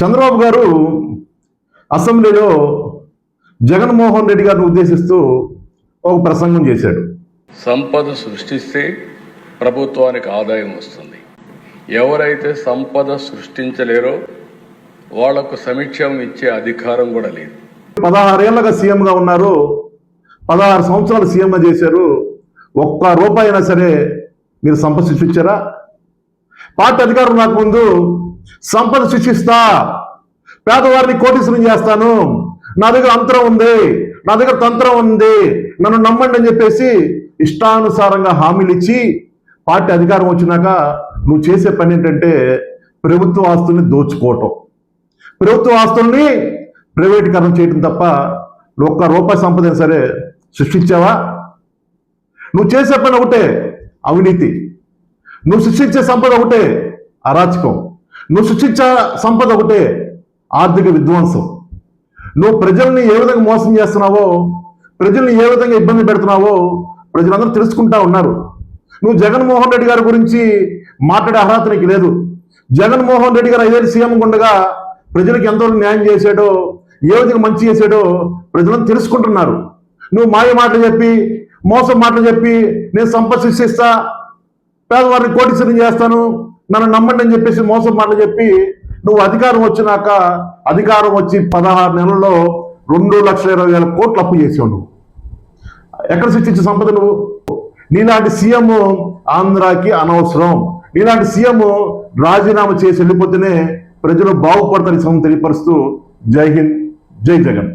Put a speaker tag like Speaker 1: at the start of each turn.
Speaker 1: చంద్రబాబు గారు అసెంబ్లీలో జగన్మోహన్ రెడ్డి గారిని ఉద్దేశిస్తూ ఒక ప్రసంగం చేశాడు.
Speaker 2: సంపద సృష్టిస్తే ప్రభుత్వానికి ఆదాయం వస్తుంది. ఎవరైతే సంపద సృష్టించలేరో వాళ్ళకు సమీక్షం ఇచ్చే అధికారం కూడా లేదు.
Speaker 1: పదహారేళ్ళుగా సీఎంగా ఉన్నారు. పదహారు సంవత్సరాలు సీఎంగా చేశారు. ఒక్క రూపాయి అయినా సరే మీరు సంపద సృష్టించారా? పార్టీ అధికారం రాకముందు సంపద సృష్టిస్తా. పేదవారిని కోటీశ్వరం చేస్తాను. నా దగ్గర అంతరం ఉంది. నా దగ్గర తంత్రం ఉంది. నన్ను నమ్మండి అని చెప్పేసి ఇష్టానుసారంగా హామీలు ఇచ్చి పార్టీ అధికారం వచ్చినాక నువ్వు చేసే పని ఏంటంటే ప్రభుత్వ ఆస్తుల్ని దోచుకోవటం. ప్రభుత్వ ఆస్తుల్ని ప్రైవేటీకరణ చేయటం తప్ప నువ్వు ఒక్క రూపాయి సంపద సరే సృష్టించావా? నువ్వు చేసే పని ఒకటే అవినీతి. నువ్వు సృష్టించే సంపద ఒకటే అరాచకం. నువ్వు సృష్టించే సంపద ఒకటే ఆర్థిక విధ్వంసం. నువ్వు ప్రజల్ని ఏ విధంగా మోసం చేస్తున్నావో ప్రజల్ని ఏ విధంగా ఇబ్బంది పెడుతున్నావో ప్రజలందరూ తెలుసుకుంటా ఉన్నారు. నువ్వు జగన్మోహన్ రెడ్డి గారి గురించి మాట్లాడే అర్హత నీకు లేదు. జగన్మోహన్ రెడ్డి గారు ఐదేళ్ళు సీఎం ఉండగా ప్రజలకు ఎంతవరకు న్యాయం చేశాడో ఏ విధంగా మంచి చేశాడో ప్రజలను తెలుసుకుంటున్నారు. నువ్వు మాయ మాటలు చెప్పి మోసం మాటలు చెప్పి నేను సంపద సృష్టిస్తా పేదవారిని కోటీశ్వరం చేస్తాను నన్ను నమ్మండి అని చెప్పేసి మోసం మాటలు చెప్పి నువ్వు అధికారం వచ్చినాక అధికారం వచ్చి పదహారు నెలల్లో రెండు లక్షల ఇరవై వేల కోట్లు అప్పు చేసావు నువ్వు. ఎక్కడ సృష్టించే సంపద నువ్వు? నీలాంటి సీఎం ఆంధ్రాకి అనవసరం. నీలాంటి సీఎం రాజీనామా చేసి వెళ్ళిపోతేనే ప్రజలు బాగుపడతారు బాగుపడతారని తెలియపరుస్తూ జై హింద్ జై జగన్.